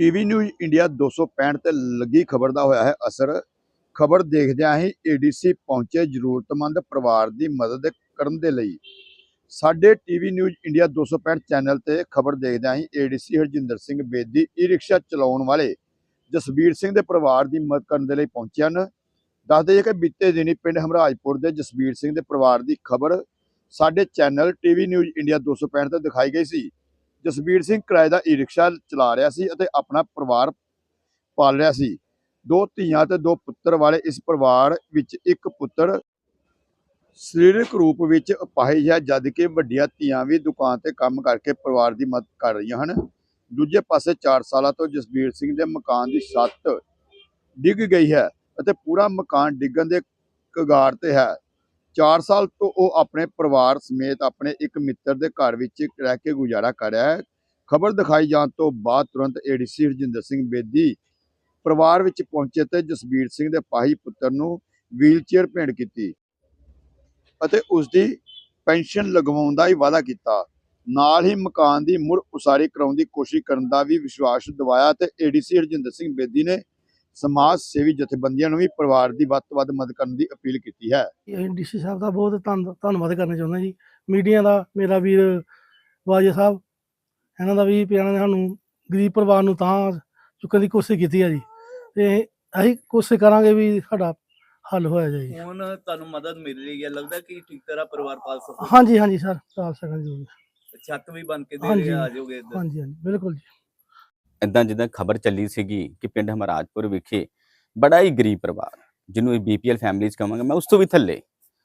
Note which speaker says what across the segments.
Speaker 1: TV news India 265 ਤੇ ਲੱਗੀ ਖਬਰ ਦਾ ਹੋਇਆ ਹੈ ਅਸਰ। ਖਬਰ ਦੇਖਦਿਆਂ ਹੀ ਏਡੀਸੀ ਪਹੁੰਚੇ ਜ਼ਰੂਰਤਮੰਦ ਪਰਿਵਾਰ ਦੀ ਮਦਦ ਕਰਨ ਦੇ ਲਈ। ਸਾਡੇ ਟੀਵੀ ਨਿਊਜ਼ ਇੰਡੀਆ 265 ਚੈਨਲ ਤੇ ਖਬਰ ਦੇਖਦਿਆਂ ਹੀ ADC Harjinder Singh Bedi e rickshaw ਚਲਾਉਣ ਵਾਲੇ ਜਸਬੀਰ ਸਿੰਘ ਦੇ ਪਰਿਵਾਰ ਦੀ ਮਦਦ ਕਰਨ ਦੇ ਲਈ ਪਹੁੰਚੇ ਹਨ। ਦੱਸਦੇ ਜੀ ਕਿ ਬੀਤੇ ਦਿਨੀ ਪਿੰਡ ਹਮਰਾਜਪੁਰ ਦੇ ਜਸਬੀਰ ਸਿੰਘ ਦੇ ਪਰਿਵਾਰ ਦੀ ਖਬਰ ਸਾਡੇ ਚੈਨਲ ਟੀਵੀ ਨਿਊਜ਼ ਇੰਡੀਆ 265 ਤੇ ਦਿਖਾਈ ਗਈ ਸੀ। ਜਸਬੀਰ ਸਿੰਘ ਕਿਰਾਏ ਦਾ ਈ ਰਿਕਸ਼ਾ ਚਲਾ ਰਿਹਾ ਸੀ ਅਤੇ ਆਪਣਾ ਪਰਿਵਾਰ ਪਾਲ ਰਿਹਾ ਸੀ। ਦੋ ਧੀਆਂ ਤੇ ਦੋ ਪੁੱਤਰ ਵਾਲੇ ਇਸ ਪਰਿਵਾਰ ਵਿੱਚ ਇੱਕ ਪੁੱਤਰ ਸਰੀਰਕ ਰੂਪ ਵਿੱਚ ਅਪਾਹਿਜ ਹੈ, ਜਦ ਕਿ ਵੱਡੀਆਂ ਧੀਆਂ ਵੀ ਦੁਕਾਨ ਤੇ ਕੰਮ ਕਰਕੇ ਪਰਿਵਾਰ ਦੀ ਮਦਦ ਕਰ ਰਹੀਆਂ ਹਨ। ਦੂਜੇ ਪਾਸੇ 4 ਸਾਲਾਂ ਤੋਂ ਜਸਬੀਰ ਸਿੰਘ ਦੇ ਮਕਾਨ ਦੀ ਛੱਤ ਡਿੱਗ ਗਈ ਹੈ ਅਤੇ ਪੂਰਾ ਮਕਾਨ ਡਿੱਗਣ ਦੇ ਕਗਾਰ ਤੇ ਹੈ। 4 ਸਾਲ ਤੋਂ ਉਹ ਆਪਣੇ ਪਰਿਵਾਰ ਸਮੇਤ ਆਪਣੇ ਇੱਕ ਮਿੱਤਰ ਦੇ ਘਰ ਵਿੱਚ ਰਹਿ ਕੇ ਗੁਜ਼ਾਰਾ ਕਰ ਰਿਹਾ ਹੈ। ਖਬਰ ਦਿਖਾਈ ਜਾਣ ਤੋਂ ਬਾਅਦ ਤੁਰੰਤ ਏਡੀਸੀ ਹਰਜਿੰਦਰ ਸਿੰਘ ਬੇਦੀ ਪਰਿਵਾਰ ਵਿੱਚ ਪਹੁੰਚੇ ਤੇ ਜਸਬੀਰ ਸਿੰਘ ਦੇ ਪਾਹੀ ਪੁੱਤਰ ਨੂੰ ਵੀਲਚੇਅਰ ਭੇਂਟ ਕੀਤੀ ਅਤੇ ਉਸ ਦੀ ਪੈਨਸ਼ਨ ਲਗਵਾਉਣ ਦਾ ਹੀ ਵਾਅਦਾ ਕੀਤਾ। ਨਾਲ ਹੀ ਮਕਾਨ ਦੀ ਮੁੜ ਉਸਾਰੀ ਕਰਾਉਣ ਦੀ ਕੋਸ਼ਿਸ਼ ਕਰਨ ਦਾ ਵੀ ਵਿਸ਼ਵਾਸ ਦਿਵਾਇਆ ਤੇ ਏਡੀਸੀ ਹਰਜਿੰਦਰ ਸਿੰਘ ਬੇਦੀ ਨੇ ਸਮਾਜ ਸੇਵੀ ਜਥੇਬੰਦੀਆਂ ਨੂੰ ਵੀ ਪਰਿਵਾਰ ਦੀ ਵੱਧ ਤੋਂ ਵੱਧ ਮਦਦ ਕਰਨ ਦੀ ਅਪੀਲ ਕੀਤੀ ਹੈ।
Speaker 2: ਡੀਸੀ ਸਾਹਿਬ ਦਾ ਬਹੁਤ ਧੰਨ ਧੰਨਵਾਦ ਕਰਨਾ ਚਾਹੁੰਦਾ ਜੀ। ਮੀਡੀਆ ਦਾ ਮੇਰਾ ਵੀਰ ਵਾਜੇ ਸਾਹਿਬ ਇਹਨਾਂ ਦਾ ਵੀ ਪਿਆਰਾਂ ਨੇ ਸਾਨੂੰ ਗਰੀਬ ਪਰਿਵਾਰ ਨੂੰ ਤਾਂ ਚੁੱਕਣ ਦੀ ਕੋਸ਼ਿਸ਼ ਕੀਤੀ ਹੈ ਜੀ। ਤੇ ਅਸੀਂ ਕੋਸ਼ਿਸ਼ ਕਰਾਂਗੇ ਵੀ ਸਾਡਾ ਹੱਲ ਹੋਇਆ ਜਾਏ ਜੀ।
Speaker 3: ਹੁਣ ਤੁਹਾਨੂੰ ਮਦਦ ਮਿਲ ਰਹੀ ਹੈ ਲੱਗਦਾ ਕਿ ਠੀਕ ਤਰ੍ਹਾਂ ਪਰਿਵਾਰ ਪਾਲ ਸਕੋ।
Speaker 2: ਹਾਂਜੀ ਹਾਂਜੀ ਸਰ ਚਾਲ ਸਕਾਂ ਜੀ
Speaker 3: ਛੱਤ ਵੀ ਬਣ ਕੇ ਦੇ। ਰਹੇ ਆ ਜਾਓਗੇ ਇੱਧਰ।
Speaker 2: ਹਾਂਜੀ ਹਾਂਜੀ ਬਿਲਕੁਲ ਜੀ।
Speaker 4: ਇਦਾਂ ਜਿੱਦਾਂ ਖਬਰ ਚੱਲੀ ਸੀਗੀ ਕਿ ਪਿੰਡ ਹਮਰਾਜਪੁਰ ਵਿਖੇ ਬੜਾ ਹੀ ਗਰੀਬ ਪਰਿਵਾਰ, ਜਿਹਨੂੰ ਇਹ ਬੀਪੀਐਲ ਫੈਮਿਲੀਜ਼ ਕਹਾਂਗਾ, ਮੈਂ ਉਸ ਤੋਂ ਵੀ ਥੱਲੇ।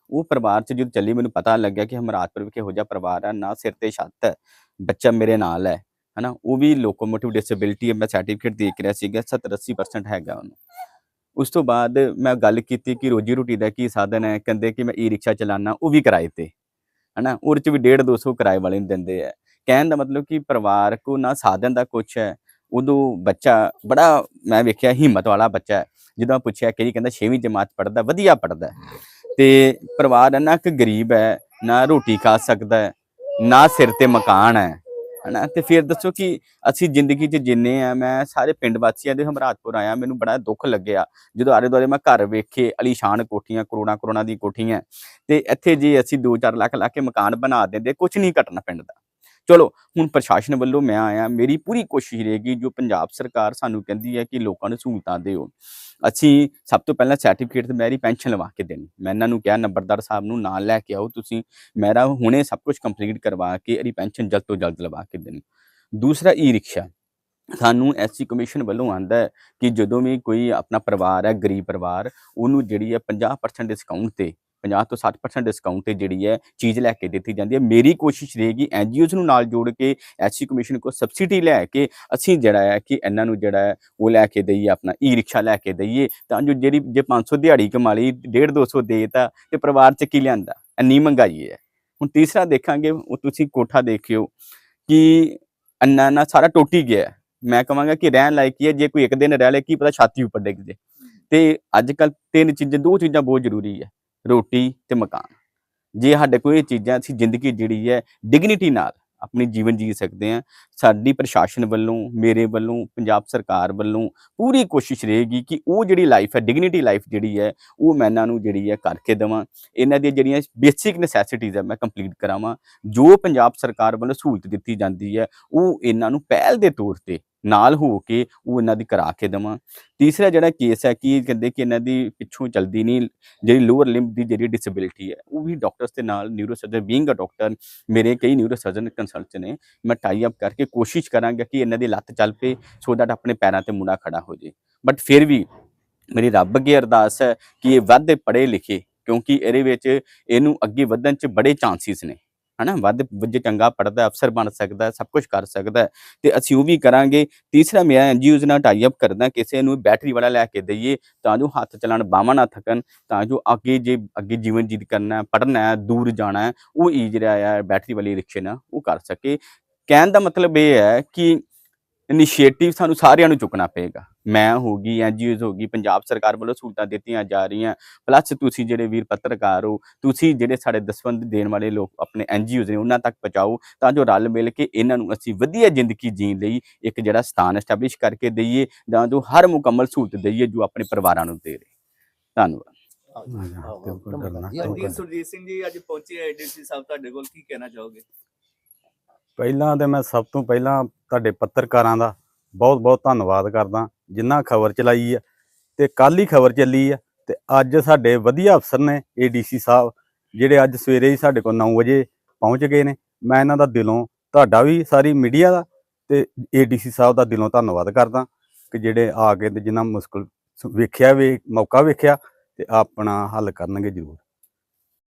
Speaker 4: ਉਹ ਪਰਿਵਾਰ ਚ ਜਦੋਂ ਚੱਲੀ, ਮੈਨੂੰ ਪਤਾ ਲੱਗਿਆ ਕਿ ਹਮਰਾਜਪੁਰ ਵਿਖੇ ਹੋ ਜਾ ਪਰਿਵਾਰ ਆ, ਨਾ ਸਿਰ ਤੇ ਛੱਤ ਹੈ ਬੱਚਾ ਮੇਰੇ ਨਾਲ ਹੈ, ਹਨਾ? ਉਹ ਵੀ ਲੋਕੋਮੋਟਿਵ ਡਿਸੇਬਿਲਿਟੀ ਹੈ, ਮੈਂ ਸਰਟੀਫਿਕੇਟ ਦੇਖ ਰਿਹਾ ਸੀਗਾ 70 80% ਹੈਗਾ ਉਹਨੂੰ। ਉਸ ਤੋਂ ਬਾਅਦ ਮੈਂ ਗੱਲ ਕੀਤੀ ਕਿ ਰੋਜੀ ਰੋਟੀ ਦਾ ਕੀ ਸਾਧਨ ਹੈ, ਕਹਿੰਦੇ ਕਿ ਮੈਂ ਈ ਰਿਕਸ਼ਾ ਚਲਾਨਾ, ਉਹ ਵੀ ਕਿਰਾਏ ਤੇ, ਹਨਾ? ਉਹਦੇ ਚ ਵੀ 1.5 200 ਕਿਰਾਏ ਵਾਲੇ ਨੂੰ ਦਿੰਦੇ ਆ। ਕਹਿਣ ਦਾ ਮਤਲਬ ਕਿ ਪਰਿਵਾਰ ਕੋ ਨਾ ਸਾਧਨ ਦਾ ਕੁਛ ਹੈ ਉਦੋਂ ਬੱਚਾ ਬੜਾ, ਮੈਂ ਵੇਖਿਆ ਹਿੰਮਤ ਵਾਲਾ ਬੱਚਾ ਹੈ। ਜਦੋਂ ਪੁੱਛਿਆ ਕਿ ਜੀ ਕਹਿੰਦਾ 6ਵੀਂ ਜਮਾਤ ਪੜਦਾ ਵਧੀਆ ਪੜਦਾ ਤੇ ਪਰਿਵਾਰ ਇੰਨਾ ਕਿ ਗਰੀਬ ਹੈ, ਨਾ ਰੋਟੀ ਖਾ ਸਕਦਾ ਹੈ, ਨਾ ਸਿਰ ਤੇ ਮਕਾਨ ਹੈ, ਹਨਾ? ਤੇ ਫਿਰ ਦੱਸੋ ਕਿ ਅਸੀਂ ਜ਼ਿੰਦਗੀ 'ਚ ਜਿੰਨੇ ਆ, ਮੈਂ ਸਾਰੇ ਪਿੰਡ ਵਾਸੀਆਂ ਦੇ ਹਮਰਾਜਪੁਰ ਆਇਆ, ਮੈਨੂੰ ਬੜਾ ਦੁੱਖ ਲੱਗਿਆ। ਜਦੋਂ ਆਲੇ ਦੁਆਲੇ ਮੈਂ ਘਰ ਵੇਖੇ, ਅਲੀਸ਼ਾਨ ਕੋਠੀਆਂ ਕਰੋੜਾਂ ਕਰੋੜਾਂ ਦੀ ਕੋਠੀਆਂ, ਤੇ ਇੱਥੇ ਜੇ ਅਸੀਂ 2-4 ਲੱਖ ਲਾ ਕੇ ਮਕਾਨ ਬਣਾ ਦਿੰਦੇ ਕੁਝ ਨਹੀਂ ਘਟਣਾ ਪਿੰਡ ਦਾ। ਚਲੋ, ਹੁਣ ਪ੍ਰਸ਼ਾਸਨ ਵੱਲੋਂ ਮੈਂ ਆਇਆ, ਮੇਰੀ ਪੂਰੀ ਕੋਸ਼ਿਸ਼ ਰਹੇਗੀ ਜੋ ਪੰਜਾਬ ਸਰਕਾਰ ਸਾਨੂੰ ਕਹਿੰਦੀ ਹੈ ਕਿ ਲੋਕਾਂ ਨੂੰ ਸਹੂਲਤਾਂ ਦਿਓ। ਅਸੀਂ ਸਭ ਤੋਂ ਪਹਿਲਾਂ ਸਰਟੀਫਿਕੇਟ ਤੇ ਮੇਰੀ ਪੈਨਸ਼ਨ ਲਵਾ ਕੇ ਦੇਣੀ। ਮੈਂ ਇਹਨਾਂ ਨੂੰ ਕਿਹਾ, ਨੰਬਰਦਾਰ ਸਾਹਿਬ ਨੂੰ ਨਾਲ ਲੈ ਕੇ ਆਓ ਤੁਸੀਂ। ਮੇਰਾ ਹੁਣੇ ਸਭ ਕੁਝ ਕੰਪਲੀਟ ਕਰਵਾ ਕੇ ਇਹਦੀ ਪੈਨਸ਼ਨ ਜਲਦ ਤੋਂ ਜਲਦ ਲਵਾ ਕੇ ਦੇਣੀ। ਦੂਸਰਾ ਈ ਰਿਕਸ਼ਾ ਸਾਨੂੰ ਐਸਸੀ ਕਮਿਸ਼ਨ ਵੱਲੋਂ ਆਂਦਾ ਹੈ ਕਿ ਜਦੋਂ ਵੀ ਕੋਈ ਆਪਣਾ ਪਰਿਵਾਰ ਹੈ, ਗਰੀਬ ਪਰਿਵਾਰ, ਉਹਨੂੰ ਜਿਹੜੀ ਹੈ 50% ਡਿਸਕਾਊਂਟ ਤੇ 50 ਤੋਂ 60% ਡਿਸਕਾਊਂਟ ਤੇ ਜਿਹੜੀ ਹੈ ਚੀਜ਼ ਲੈ ਕੇ ਦਿੱਤੀ ਜਾਂਦੀ ਹੈ। ਮੇਰੀ ਕੋਸ਼ਿਸ਼ ਰਹੇਗੀ ਐਨਜੀਓਜ਼ ਨੂੰ ਨਾਲ ਜੋੜ ਕੇ ਐਸਸੀ ਕਮਿਸ਼ਨ ਕੋ ਸਬਸਿਡੀ ਲੈ ਕੇ ਅਸੀਂ ਜਿਹੜਾ ਹੈ ਕਿ ਇਹਨਾਂ ਨੂੰ ਜਿਹੜਾ ਹੈ ਉਹ ਲੈ ਕੇ ਦਈਏ, ਆਪਣਾ ਈ ਰਿਕਸ਼ਾ ਲੈ ਕੇ ਦਈਏ। ਤਾਂ ਜੋ ਜਿਹੜੀ ਜੇ 500 ਦਿਹਾੜੀ ਕਮਾ ਲਈ 1.5 200 ਦੇਤਾ ਤੇ ਪਰਿਵਾਰ ਚ ਕੀ ਲਿਆਂਦਾ? ਇੰਨੀ ਮਹਿੰਗਾਈ ਹੈ। ਹੁਣ ਤੀਸਰਾ ਦੇਖਾਂਗੇ, ਉਹ ਤੁਸੀਂ ਕੋਠਾ ਦੇਖਿਓ ਕਿ ਅੰਨਾ ਨਾ ਸਾਰਾ ਟੁੱਟ ਗਿਆ ਮੈਂ ਕਹਾਂਗਾ ਕਿ ਰਹਿਣ ਲਾਇਕ ਹੀ ਹੈ। ਜੇ ਕੋਈ ਇੱਕ ਦਿਨ ਰਹਿ ਲੇ, ਕੀ ਪਤਾ ਛਾਤੀ ਉੱਪਰ ਡਿੱਗ ਜੇ। ਤੇ ਅੱਜ ਕੱਲ ਤਿੰਨ ਚੀਜ਼ਾਂ, ਦੋ ਚੀਜ਼ਾਂ ਬਹੁਤ ਜ਼ਰੂਰੀ ਹੈ। ਰੋਟੀ ਤੇ ਮਕਾਨ। ਜੇ ਸਾਡੇ ਕੋਲ ਇਹ ਚੀਜ਼ਾਂ ਅਸੀਂ ਜ਼ਿੰਦਗੀ ਜਿਹੜੀ ਹੈ ਡਿਗਨਿਟੀ ਨਾਲ ਆਪਣੀ ਜੀਵਨ ਜੀ ਸਕਦੇ ਹਾਂ, ਸਾਡੀ ਪ੍ਰਸ਼ਾਸਨ ਵੱਲੋਂ, ਮੇਰੇ ਵੱਲੋਂ, ਪੰਜਾਬ ਸਰਕਾਰ ਵੱਲੋਂ ਪੂਰੀ ਕੋਸ਼ਿਸ਼ ਰਹੇਗੀ ਕਿ ਉਹ ਜਿਹੜੀ ਲਾਈਫ ਹੈ ਡਿਗਨਿਟੀ ਲਾਈਫ ਜਿਹੜੀ ਹੈ, ਉਹ ਮੈਂ ਇਹਨਾਂ ਨੂੰ ਜਿਹੜੀ ਹੈ ਕਰਕੇ ਦੇਵਾਂ। ਇਹਨਾਂ ਦੀਆਂ ਜਿਹੜੀਆਂ ਬੇਸਿਕ ਨੈਸੈਸਿਟੀਜ਼ ਹੈ, ਮੈਂ ਕੰਪਲੀਟ ਕਰਾਵਾਂ। ਜੋ ਪੰਜਾਬ ਸਰਕਾਰ ਵੱਲੋਂ ਸਹੂਲਤ ਦਿੱਤੀ ਜਾਂਦੀ ਹੈ, ਉਹ ਇਹਨਾਂ ਨੂੰ ਪਹਿਲ ਦੇ ਤੌਰ ਤੇ ਨਾਲ ਹੋ ਕੇ ਉਹ ਇਹਨਾਂ ਦੀ ਕਰਾ ਕੇ ਦੇਵਾਂ। ਤੀਸਰਾ ਜਿਹੜਾ ਕੇਸ ਹੈ ਕਿ ਕਹਿੰਦੇ ਕਿ ਇਹਨਾਂ ਦੀ ਪਿੱਛੋਂ ਚਲਦੀ ਨਹੀਂ, ਜਿਹੜੀ ਲੋਅਰ ਲਿੰਬ ਦੀ ਜਿਹੜੀ ਡਿਸੇਬਿਲਿਟੀ ਹੈ, ਉਹ ਵੀ ਡਾਕਟਰਸ ਦੇ ਨਾਲ neuro surgeon being a doctor ਮੇਰੇ ਕਈ ਨਿਊਰੋ ਸਰਜਨ ਕੰਸਲਟ ਨੇ, ਮੈਂ ਟਾਈ ਅਪ ਕਰਕੇ ਕੋਸ਼ਿਸ਼ ਕਰਾਂਗਾ ਕਿ ਇਹਨਾਂ ਦੀ ਲੱਤ ਚੱਲ ਪਏ ਸੋ ਦੈਟ ਆਪਣੇ ਪੈਰਾਂ ਤੇ ਮੁੰਡਾ ਖੜਾ ਹੋ ਜੇ ਬਟ ਫਿਰ ਵੀ ਮੇਰੀ ਰੱਬ ਅੱਗੇ ਅਰਦਾਸ ਹੈ ਕਿ ਇਹ ਵੱਧ ਪੜ੍ਹੇ ਲਿਖੇ ਕਿਉਂਕਿ ਇਹਦੇ ਵਿੱਚ ਇਹਨੂੰ ਅੱਗੇ ਵਧਣ ਚ ਬੜੇ ਚਾਂਸਿਸ ਨੇ। ਹਨਾ, ਵੱਧ ਜੇ ਚੰਗਾ ਪੜਦਾ ਅਫਸਰ ਬਣ ਸਕਦਾ, ਸਭ ਕੁਝ ਕਰ ਸਕਦਾ ਤੇ ਅਸੀਂ ਉਹ ਵੀ ਕਰਾਂਗੇ। ਤੀਸਰਾ ਮੈਂ ਐਨਜੀਓਜ਼ ਨਾਲ ਟਾਈ ਅਪ ਕਰਦਾ, ਕਿਸੇ ਨੂੰ ਬੈਟਰੀ ਵਾਲਾ ਲੈ ਕੇ ਦਈਏ, ਤਾਂ ਜੋ ਹੱਥ ਚਲਾਣ, ਬਾਹਾਂ ਨਾ ਥਕਣ, ਤਾਂ ਜੋ ਅੱਗੇ ਜੇ, ਅੱਗੇ ਜੀਵਨ ਜੀਤ ਕਰਨਾ ਹੈ ਪੜ੍ਹਨਾ ਹੈ, ਦੂਰ ਜਾਣਾ ਹੈ, ਉਹ ਈ ਜਿਹੜਾ ਆ ਬੈਟਰੀ ਵਾਲੀ ਰਿਕਸ਼ੇ ਨਾਲ ਉਹ ਕਰ ਸਕੇ। ਕਹਿਣ ਦਾ ਮਤਲਬ ਇਹ ਹੈ ਕਿ ਇਨੀਸ਼ੀਏਟਿਵ ਸਾਨੂੰ ਸਾਰਿਆਂ ਨੂੰ ਚੁੱਕਣਾ ਪਏਗਾ। ਮੈਂ ਹੋਗੀ ਐਨਜੀਓਜ਼ ਹੋਗੀ ਪੰਜਾਬ ਸਰਕਾਰ ਵੱਲੋਂ ਸਹੂਲਤਾਂ ਦਿੱਤੀਆਂ ਜਾ ਰਹੀਆਂ। ਪਲੱਸ ਤੁਸੀਂ ਜਿਹੜੇ ਵੀਰ ਪੱਤਰਕਾਰ ਹੋ ਤੁਸੀਂ ਜਿਹੜੇ ਸਾਡੇ ਦਸਵੰਦ ਦੇਣ ਵਾਲੇ ਲੋਕ ਆਪਣੇ ਐਨਜੀਓਜ਼ ਨੇ ਉਹਨਾਂ ਤੱਕ ਪਹੁੰਚਾਓ ਤਾਂ ਜੋ ਰਲ ਮਿਲ ਕੇ ਇਹਨਾਂ ਨੂੰ ਅਸੀਂ ਵਧੀਆ ਜ਼ਿੰਦਗੀ ਜੀਣ ਲਈ ਇੱਕ ਜਿਹੜਾ ਸਥਾਨ ਐਸਟੈਬਲਿਸ਼ ਕਰਕੇ ਦਈਏ ਤਾਂ ਜੋ ਹਰ ਮੁਕੰਮਲ ਸਹੂਲਤ ਦਈਏ ਜੋ ਆਪਣੇ ਪਰਿਵਾਰਾਂ ਨੂੰ ਦੇ ਰਹੇ ਧੰਨਵਾਦ।
Speaker 3: ਹਾਂਜੀ ਸੁਰਜੀਤ ਸਿੰਘ ਜੀ ਅੱਜ ਪਹੁੰਚੇ ਏਡੀਸੀ ਸਾਹਿਬ ਤੁਹਾਡੇ ਕੋਲ ਕੀ ਕਹਿਣਾ ਚਾਹੋਗੇ?
Speaker 5: ਪਹਿਲਾਂ ਤੇ ਮੈਂ ਸਭ ਤੋਂ ਪਹਿਲਾਂ ਤੁਹਾਡੇ ਪੱਤਰਕਾਰਾਂ ਦਾ ਬਹੁਤ ਬਹੁਤ ਧੰਨਵਾਦ ਕਰਦਾ, ਜਿੰਨਾ ਖਬਰ ਚਲਾਈ ਆ ਤੇ ਕੱਲ ਹੀ ਖਬਰ ਚੱਲੀ ਆ ਤੇ ਅੱਜ ਸਾਡੇ ਵਧੀਆ ਅਫਸਰ ਨੇ ਏਡੀਸੀ ਸਾਹਿਬ, ਜਿਹੜੇ ਅੱਜ ਸਵੇਰੇ ਹੀ ਸਾਡੇ ਕੋਲ 9 ਵਜੇ ਪਹੁੰਚ ਗਏ ਨੇ। ਮੈਂ ਇਹਨਾਂ ਦਾ ਦਿਲੋਂ, ਤੁਹਾਡਾ ਵੀ ਸਾਰੀ ਮੀਡੀਆ ਦਾ ਤੇ ਏਡੀਸੀ ਸਾਹਿਬ ਦਾ ਦਿਲੋਂ ਧੰਨਵਾਦ ਕਰਦਾ ਕਿ ਜਿਹੜੇ ਆ ਕੇ ਤੇ ਜਿਨ੍ਹਾਂ ਮੁਸ਼ਕਲ ਵੇਖਿਆ ਵੇ, ਮੌਕਾ ਵੇਖਿਆ ਤੇ ਆਪਣਾ ਹੱਲ ਕਰਨਗੇ ਜ਼ਰੂਰ।